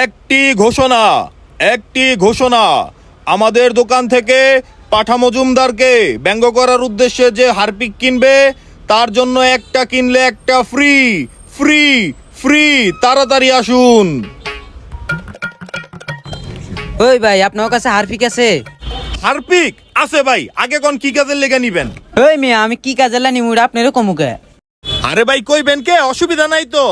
একটি ঘোষণা একটি ঘোষণা। আমাদের দোকান থেকে পাঠা মজুমদারকে ব্যঙ্গ করার উদ্দেশ্যে যে হারপিক কিনবে তার জন্য একটা কিনলে একটা ফ্রি ফ্রি ফ্রি। তাড়াতাড়ি আসুন। ওই ভাই আপনার কাছে হারপিক আছে? হারপিক? আছে ভাই। আগে কোন কি কাজের লেগে নিবেন? ওই মেয়ে আমি কি কাজে লানি মুড়া আপনারও কমুকে। আরে ভাই কইবেন কে? অসুবিধা নাই তো।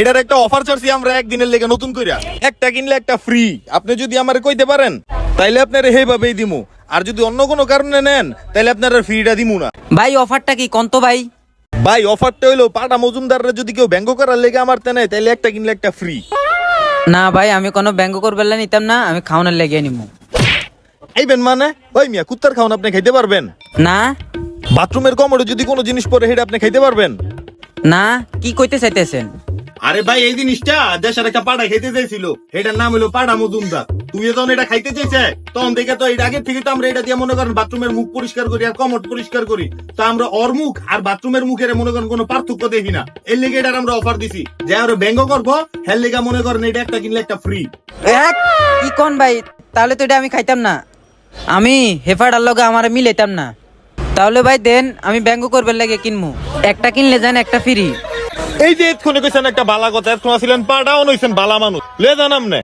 এটার একটা অফার চাচ্ছি আমরা একদিনের লেগে নতুন কইরা। একটা কিনলে একটা ফ্রি আপনি যদি আমার কইতে পারেন তাইলে আপনার সেইভাবেই দিমু। আর যদি অন্য কোনো কারণে নেন তাইলে আপনার ফ্রিটা দিমু না। ভাই অফারটা কি কন্ত ভাই? ভাই অফারটা হইল পাটা মজুমদাররা যদি কেউ ব্যঙ্গ করার লেগে আমার তে নেয় তাইলে একটা কিনলে একটা ফ্রি না ভাই আমি কোনো ব্যঙ্গ করবে নিতাম না আমি খাওয়ানোর লেগে নিমু। এইবেন মানে? ওই মিয়া কুত্তার খাওন আপনি খাইতে পারবেন? না। বাথরুমের কমোডে যদি কোনো জিনিস পরে সেটা আপনি খাইতে পারবেন? না কি কইতে চাইতেছেন? আরে ভাই, এই জিনিসটা দেশের একটা পাড়া খাইতে চাইছিল। এটার নাম হলো পাড়া মজুমদার। তুমি যখন এটা খাইতে চাইছে, তখন দেখে তো এটা আগে থেকে তো আমরা এটা দিয়ে মনে করেন বাথরুমের মুখ পরিষ্কার করি আর কমট পরিষ্কার করি। তো আমরা ওর মুখ আর বাথরুমের মুখের মনে করেন কোনো পার্থক্য দেখি না। এর লেগে এটার আমরা অফার দিছি। যে আমরা ব্যঙ্গ করব। হের লেগে মনে করেন এটা একটা কিনলে একটা ফ্রি কি কোন ভাই? তাহলে তো এটা আমি খাইতাম না। আমি হেফাডার লগে আমার মিলাইতাম না। তাহলে ভাই দেন, আমি ব্যঙ্গ করবে লাগে কিনবো একটা কিনলে যান একটা ফ্রি এই যে এক্ষুনি কইছেন একটা বালা কথা এক্ষুনি ছিলেন পাড়াও নইছেন বালা মানুষ। লে জানাম না।